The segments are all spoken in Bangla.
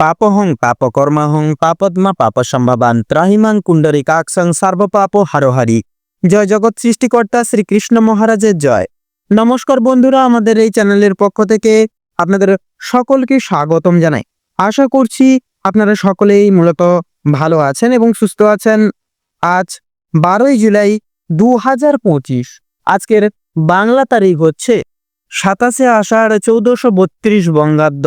পাপহং পাপকর্মাহং পাপদ্মা পাপসম্ভাবান ত্রাহিমাং কুণ্ডরী কাকসং সর্বপাপ হারোহারি। জয় জগৎ সৃষ্টিকর্তা শ্রীকৃষ্ণ মহারাজের জয়। নমস্কার বন্ধুরা, আমাদের এই চ্যানেলের পক্ষ থেকে আপনাদের সকলকে স্বাগতম জানাই। আশা করছি আপনারা সকলেই মূলত ভালো আছেন এবং সুস্থ আছেন। আজ বারোই জুলাই দু হাজার পঁচিশ, আজকের বাংলা তারিখ হচ্ছে সাতাশে আষাঢ় চৌদ্দশো বত্রিশ বঙ্গাব্দ।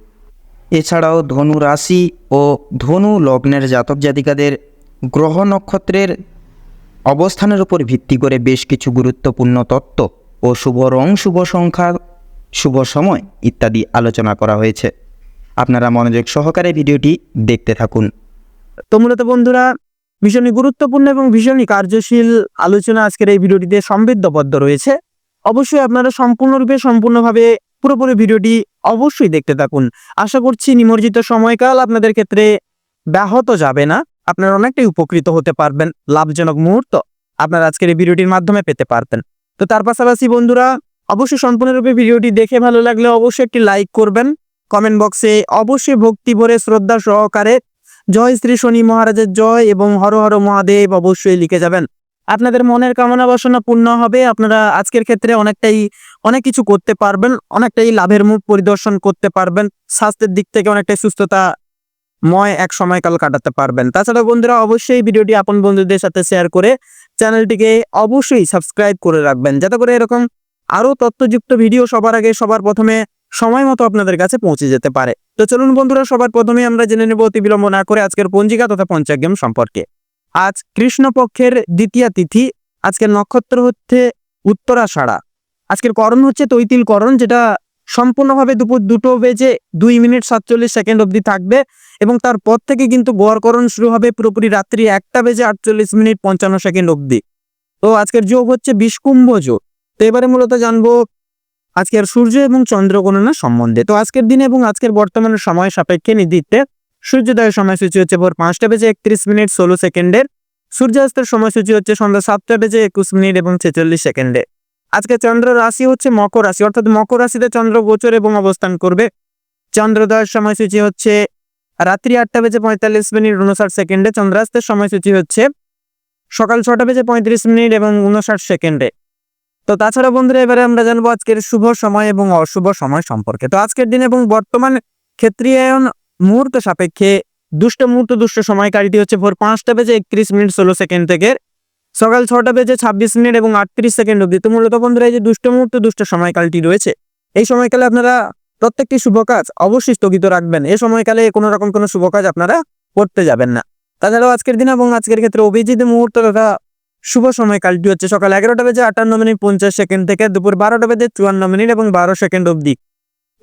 এছাড়াও ধনু রাশি ও ধনু লগ্নের জাতক জাতিকাদের গ্রহ নক্ষত্রের অবস্থানের উপর ভিত্তি করে বেশ কিছু গুরুত্বপূর্ণ তত্ত্ব ও শুভ রং, শুভ সংখ্যা, শুভ সময় ইত্যাদি আলোচনা করা হয়েছে। আপনারা মনোযোগ সহকারে ভিডিওটি দেখতে থাকুন। তো মূলত বন্ধুরা, ভীষণই গুরুত্বপূর্ণ এবং ভীষণই কার্যশীল আলোচনা আজকের এই ভিডিওটিতে সমৃদ্ধবদ্ধ রয়েছে। অবশ্যই আপনারা সম্পূর্ণরূপে, সম্পূর্ণভাবে পুরোপুরি ভিডিওটি অবশ্যই দেখতে থাকুন। আশা করছি নিমজ্জিত সময়কাল আপনাদের ক্ষেত্রে ব্যাহত যাবে না। আপনারা অনেকটাই উপকৃত হতে পারবেন লাভজনক মুহূর্ত আপনারা আজকের এই ভিডিওটির মাধ্যমে পেতে পারবেন তো তার পাশাপাশি বন্ধুরা, অবশ্যই সম্পূর্ণরূপে ভিডিওটি দেখে ভালো লাগলে অবশ্যই একটি লাইক করবেন। কমেন্ট বক্সে অবশ্যই ভক্তি ভরে শ্রদ্ধা সহকারে জয় শ্রী শনি মহারাজের জয় এবং হর হর মহাদেব অবশ্যই লিখে যাবেন। আপনাদের মনের কামনা বাসনা পূর্ণ হবে। আপনারা আজকের ক্ষেত্রে অনেকটাই, অনেক কিছু করতে পারবেন, অনেকটাই লাভের মুখ পরিদর্শন করতে পারবেন, স্বাস্থ্যের দিক থেকে অনেকটাই সুস্থতা ময় এক সময়কাল কাটাতে পারবেন। তাছাড়া বন্ধুরা, অবশ্যই ভিডিওটি আপন বন্ধুদের সাথে শেয়ার করে চ্যানেলটিকে অবশ্যই সাবস্ক্রাইব করে রাখবেন, যাতে করে এরকম আরও তথ্যযুক্ত ভিডিও সবার আগে, সবার প্রথমে সময় মতো আপনাদের কাছে পৌঁছে যেতে পারে। তো চলুন বন্ধুরা, সবার প্রথমে আমরা জেনে নেব অতি বিলম্ব না করে আজকের পঞ্জিকা তথা পঞ্চাগ্রাম সম্পর্কে। আজ কৃষ্ণপক্ষের দ্বিতীয় তিথি, আজকের নক্ষত্র হচ্ছে উত্তরাষাঢ়া। আজকের করণ হচ্ছে তৈতিল করণ, যেটা সম্পূর্ণভাবে দুপুর দুটো বেজে দুই মিনিট সাতচল্লিশ সেকেন্ড অবধি থাকবে এবং তারপর থেকে কিন্তু গড়করণ শুরু হবে পুরোপুরি রাত্রি একটা বেজে আটচল্লিশ মিনিট পঞ্চান্ন সেকেন্ড অবধি। তো আজকের যোগ হচ্ছে বিষ্কুম্ভ যোগ। তো এবারে মূলত জানব আজকের সূর্য এবং চন্দ্র গণনা সম্বন্ধে। তো আজকের দিনে এবং আজকের বর্তমানে সময় সাপেক্ষে নির্দিতে সূর্যোদয়ের সময়সূচি হচ্ছে ভোর পাঁচটা বেজে একত্রিশ মিনিট ষোলো সেকেন্ডের। সূর্যাস্তের সময়সূচি হচ্ছে সন্ধ্যা সাতটা বেজে একুশ মিনিট এবং ছেচল্লিশ সেকেন্ডে আজকে চন্দ্র রাশি হচ্ছে মকর রাশি, অর্থাৎ মকর রাশিতে চন্দ্র গোচর এবং অবস্থান করবে। চন্দ্রোদয়ের সময়সূচি হচ্ছে রাত্রি আটটা বেজে পঁয়তাল্লিশ মিনিট উনষাট সেকেন্ডে। চন্দ্রাস্তের সময়সূচি হচ্ছে সকাল ছটা বেজে পঁয়ত্রিশ মিনিট এবং উনষাট সেকেন্ডে। তো তাছাড়া বন্ধুরা, এবারে আমরা জানব আজকের শুভ সময় এবং অশুভ সময় সম্পর্কে। তো আজকের দিন এবং বর্তমান ক্ষেত্রীয়ায়ন মুহূর্ত সাপেক্ষে, দুষ্ট মুহূর্ত, দুষ্ট সময়কারীটি হচ্ছে ভোর পাঁচটা বেজে একত্রিশ মিনিট ষোলো সেকেন্ড থেকে, সকাল ছটা বেজে ছাব্বিশ মিনিট এবং আটত্রিশ সেকেন্ড অবধি। তো মূলত বন্ধুরা, এই যে দুষ্ট মুহূর্ত, দুষ্ট সময়কালটি রয়েছে, এই সময়কালে আপনারা প্রত্যেকটি শুভ কাজ অবশ্যই স্থগিত রাখবেন। এই সময়কালে কোনো রকম কোনো শুভ কাজ আপনারা করতে যাবেন না। তাছাড়াও আজকের দিন এবং আজকের ক্ষেত্রে অভিজিৎ মুহূর্ত তথা শুভ সময়কালটি হচ্ছে সকাল এগারোটা বেজে আটান্ন মিনিট পঞ্চাশ সেকেন্ড থেকে, দুপুর বারোটা বেজে চুয়ান্ন মিনিট এবং বারো সেকেন্ড অবধি।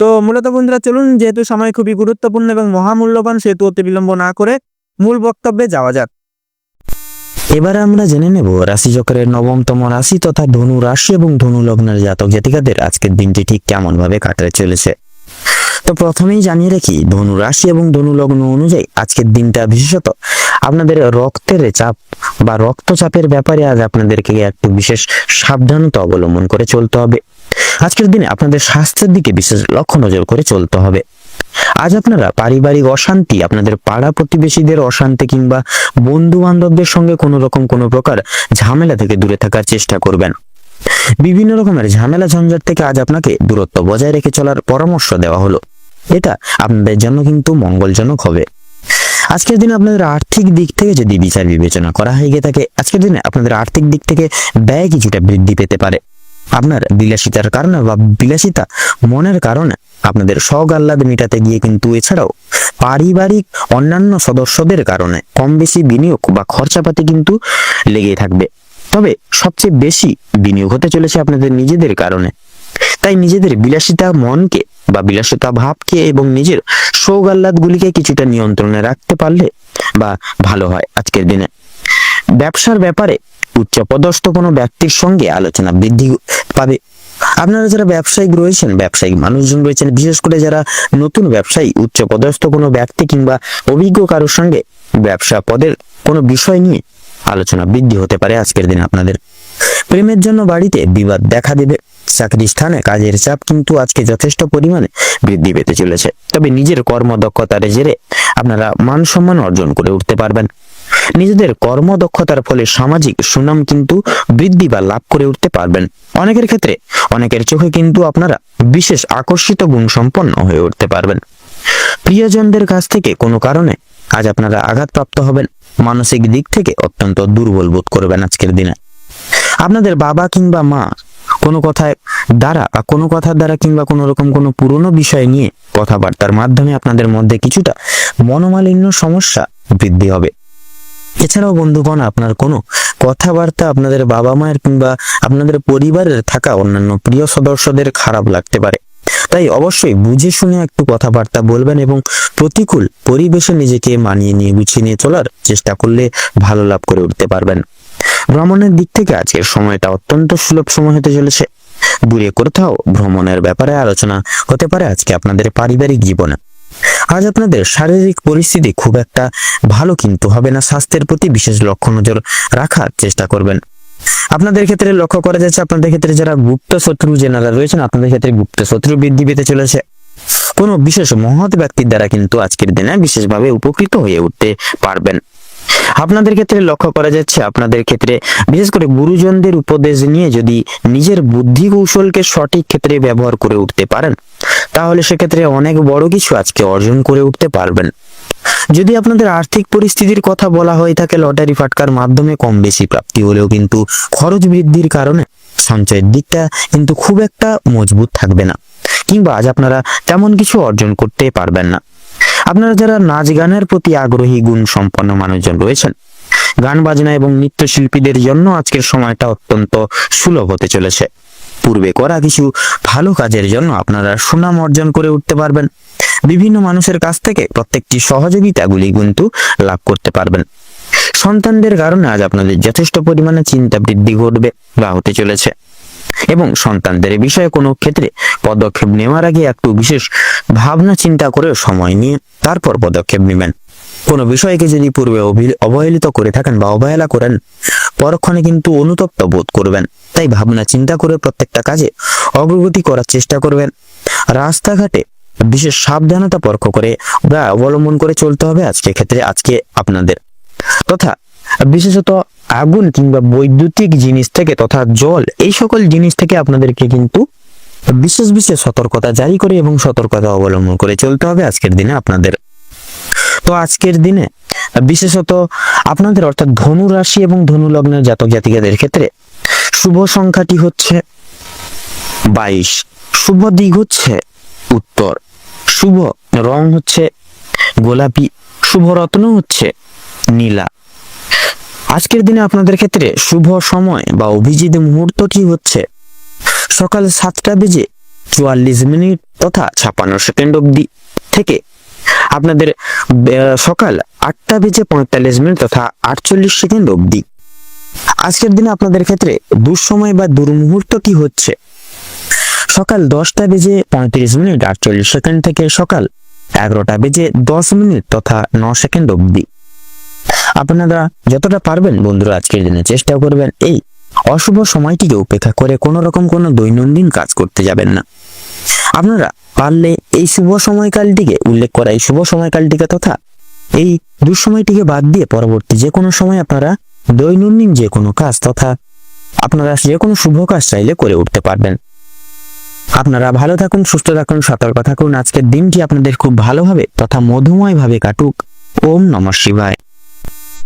তো মূলত বন্ধুরা চলুন, যেহেতু সময় খুবই গুরুত্বপূর্ণ এবং মহামূল্যবান, সেহেতু অতি বিলম্ব না করে মূল বক্তব্যে যাওয়া যাক। এবারে আমরা জেনে নেব রাশিচক্রের নবমতম রাশি তথা ধনু রাশি এবং ধনু লগ্নের জাতক জাতিকাদের আজকের দিনটি ঠিক কেমন ভাবে কাটতে চলেছে। তো প্রথমেই জানিয়ে রাখি, ধনু রাশি এবং ধনু লগ্ন অনুযায়ী আজকের দিনটা বিশেষত আপনাদের রক্তের চাপ বা রক্তচাপের ব্যাপারে আজ আপনাদেরকে একটু বিশেষ সাবধানতা অবলম্বন করে চলতে হবে। আজকের দিনে আপনাদের স্বাস্থ্যের দিকে বিশেষ লক্ষ্য নজর করে চলতে হবে। আজ আপনারা পারিবারিক অশান্তি, আপনাদের পাড়া প্রতিবেশীদের অশান্তি কিংবা বন্ধু বান্ধবদের সঙ্গে কোনো রকম কোনো প্রকার ঝামেলা থেকে দূরে থাকার চেষ্টা করবেন। বিভিন্ন রকমের ঝামেলা ঝঞ্ঝাট থেকে আজ আপনাকে দূরত্ব বজায় রেখে চলার পরামর্শ দেওয়া হলো। এটা আপনাদের জন্য কিন্তু মঙ্গলজনক হবে। আজকের দিনে আপনাদের আর্থিক দিক থেকে যদি বিচার বিবেচনা করা হয়ে গিয়ে থাকে, আজকের দিনে আপনাদের আর্থিক দিক থেকে ব্যয় কিছুটা বৃদ্ধি পেতে পারে। আপনার বিলাসিতার কারণে বা বিলাসিতা মনের কারণে আপনাদের শখ আহ্লাদ মেটাতে গিয়ে কিন্তু এছাড়াও পারিবারিক অন্যান্য সদস্যদের কারণে কম বেশি বিনিয়োগ বা খরচাপাতি কিন্তু লেগেই থাকবে। তবে সবচেয়ে বেশি বিনিয়োগ হতে চলেছে আপনাদের নিজেদের কারণে। তাই নিজেদের বিলাসিতা মনকে বা বিলাসিতা ভাবকে এবং নিজের সৌগাল্লাদগুলিকে কিছুটা নিয়ন্ত্রণে রাখতে পারলে বা ভালো হয় আজকের দিনে। ব্যবসার ব্যাপারে উচ্চপদস্থ কোনো ব্যক্তির সঙ্গে আলোচনা বৃদ্ধি পাবে। আপনারা যারা ব্যবসায়িক রয়েছেন, ব্যবসায়িক মানুষজন রয়েছেন, বিশেষ করে যারা নতুন ব্যবসায়ী উচ্চপদস্থ কোনো ব্যক্তি কিংবা অভিজ্ঞ কারোর সঙ্গে ব্যবসা পদের কোনো বিষয় নিয়ে আলোচনা বৃদ্ধি হতে পারে আজকের দিনে আপনাদের। প্রেমের জন্য বাড়িতে বিবাদ দেখা দেবে। চাকরি স্থানে কাজের চাপ কিন্তু আজকে যথেষ্ট পরিমাণে বৃদ্ধি পেতে চলেছে। তবে নিজের কর্মদক্ষতার জেরে আপনারা মান সম্মান অর্জন করে উঠতে পারবেন। নিজেদের কর্মদক্ষতার ফলে সামাজিক সুনাম কিন্তু বৃদ্ধি বা লাভ করে উঠতে পারবেন। অনেকের ক্ষেত্রে অনেকের চোখে কিন্তু আপনারা বিশেষ আকর্ষিত গুণ সম্পন্ন হয়ে উঠতে পারবেন। প্রিয়জনদের কাছ থেকে কোনো কারণে আজ আপনারা আঘাতপ্রাপ্ত হবেন। মানসিক দিক থেকে অত্যন্ত দুর্বল বোধ করবেন আজকের দিনে। আপনাদের বাবা কিংবা মা কোনো কথায় দ্বারা বা কোনো কথার দ্বারা কিংবা কোনো রকম কোনো পুরনো বিষয় নিয়ে কথাবার্তার মাধ্যমে আপনাদের মধ্যে কিছুটা মনোমালিন্য সমস্যা বৃদ্ধি হবে। এছাড়াও বন্ধুগণ, আপনার কোনো কথাবার্তা আপনাদের বাবা মায়ের কিংবা আপনাদের পরিবারের থাকা অন্যান্য প্রিয় সদস্যদের খারাপ লাগতে পারে। তাই অবশ্যই বুঝে শুনে একটু কথাবার্তা বলবেন এবং প্রতিকূল পরিবেশে নিজেকে মানিয়ে নিয়ে গুছিয়ে নিয়ে চলার চেষ্টা করলে ভালো লাভ করে উঠতে পারবেন। ভ্রমণের দিক থেকে আজকের সময়টা অত্যন্ত সুলভ সময় হতে চলেছে। দূরে কোথাও ভ্রমণের ব্যাপারে আলোচনা হতে পারে আজকে আপনাদের পারিবারিক জীবনে। আজ আপনাদের শারীরিক পরিস্থিতি খুব একটা ভালো কিন্তু হবে না। স্বাস্থ্যের প্রতি বিশেষ লক্ষ্য নজর রাখার চেষ্টা করবেন। আপনাদের ক্ষেত্রে লক্ষ্য করা যাচ্ছে, আপনাদের ক্ষেত্রে যারা গুপ্ত শত্রু যেনারা রয়েছেন, আপনাদের ক্ষেত্রে গুপ্ত শত্রু বৃদ্ধি পেতে চলেছে। কোনো বিশেষ মহৎ ব্যক্তির দ্বারা কিন্তু আজকের দিনে বিশেষভাবে উপকৃত হয়ে উঠতে পারবেন। আপনাদের ক্ষেত্রে লক্ষ্য করা যাচ্ছে, আপনাদের ক্ষেত্রে বিশেষ করে গুরুজনদের উপদেশ নিয়ে যদি নিজের বুদ্ধি কৌশলকে সঠিক ক্ষেত্রে ব্যবহার করে উঠতে পারেন তাহলে সেক্ষেত্রে অনেক বড় কিছু আজকে অর্জন করে উঠতে পারবেন। যদি আপনাদের আর্থিক পরিস্থিতির কথা বলা হয়ে থাকে, লটারি ফাটকার মাধ্যমে কম বেশি প্রাপ্তি হলেও কিন্তু খরচ বৃদ্ধির কারণে সঞ্চয়ের দিকটা কিন্তু খুব একটা মজবুত থাকবে না। কিংবা আজ আপনারা তেমন কিছু অর্জন করতে পারবেন না। আপনারা যারা নাচ গানের প্রতি আগ্রহী গুণ সম্পন্ন মানুষজন রয়েছেন, গান বাজনা এবং নৃত্যশিল্পীদের জন্য আজকের সময়টা অত্যন্ত সুলভ হতে চলেছে। পূর্বে করা কিছু ভালো কাজের জন্য আপনারা সুনাম অর্জন করে উঠতে পারবেন। বিভিন্ন মানুষের কাছ থেকে প্রত্যেকটি সহযোগিতাগুলি কিন্তু লাভ করতে পারবেন। সন্তানদের কারণে আজ আপনাদের যথেষ্ট পরিমাণে চিন্তা বৃদ্ধি ঘটবে বা হতে চলেছে। এবং সন্তানদের বিষয়ে কোনো ক্ষেত্রে পদক্ষেপ নেওয়ার আগে একটু বিশেষ ভাবনা চিন্তা করে সময় নিয়ে তারপর পদক্ষেপ নেবেন। কোনো বিষয়কে যদি পূর্বে অবহেলিত করে থাকেন বা অবহেলা করেন, পরক্ষণে কিন্তু অনুতপ্ত বোধ করবেন। তাই ভাবনা চিন্তা করে প্রত্যেকটা কাজে অগ্রগতি করার চেষ্টা করবেন। রাস্তাঘাটে বিশেষ সাবধানতা পরখ করে বা অবলম্বন করে চলতে হবে আজকে ক্ষেত্রে, আজকে আপনাদের। তথা বিশেষত আগুন কিংবা বৈদ্যুতিক জিনিস থেকে তথা জল, এই সকল জিনিস থেকে আপনাদেরকে কিন্তু বিশেষ বিশেষ সতর্কতা জারি করে এবং সতর্কতা অবলম্বন করে চলতে হবে আজকের দিনে আপনাদের। তো আজকের দিনে বিশেষত আপনাদের অর্থাৎ ধনু রাশি এবং ধনু লগ্নের জাতক জাতিকাদের ক্ষেত্রে শুভ সংখ্যাটি হচ্ছে বাইশ। শুভ দিক হচ্ছে উত্তর। শুভ রং হচ্ছে গোলাপি। শুভ রত্ন হচ্ছে নীলা। আজকের দিনে আপনাদের ক্ষেত্রে শুভ সময় বা অভিজিৎ মুহূর্তটি হচ্ছে সকাল সাতটা বেজে চুয়াল্লিশ মিনিট তথা ছাপান্ন সেকেন্ড অবধি থেকে আপনাদের সকাল আটটা বেজে পঁয়তাল্লিশ মিনিট তথা আটচল্লিশ সেকেন্ড অবধি। আজকের দিনে আপনাদের ক্ষেত্রে দুঃসময় বা দুর্মুহূর্তটি হচ্ছে? সকাল দশটা বেজে পঁয়ত্রিশ মিনিট আটচল্লিশ সেকেন্ড থেকে সকাল এগারোটা বেজে দশ মিনিট তথা ন সেকেন্ড অবধি। আপনারা যতটা পারবেন বন্ধুরা আজকের দিনে চেষ্টা করবেন এই অশুভ সময়টিকে উপেক্ষা করে কোনো রকম কোনো দৈনন্দিন কাজ করতে যাবেন না। আপনারা পারলে এই শুভ সময়কালটিকে উল্লেখ করা এই শুভ সময়কালটিকে তথা এই দুঃসময়টিকে বাদ দিয়ে পরবর্তী যে কোনো সময় আপনারা দৈনন্দিন যে কোনো কাজ তথা আপনারা যে কোনো শুভ কাজ চাইলে করে উঠতে পারবেন। আপনারা ভালো থাকুন, সুস্থ থাকুন, সতর্ক থাকুন। আজকের দিনটি আপনাদের খুব ভালোভাবে তথা মধুময়ভাবে কাটুক। ওম নমঃ শিবায়।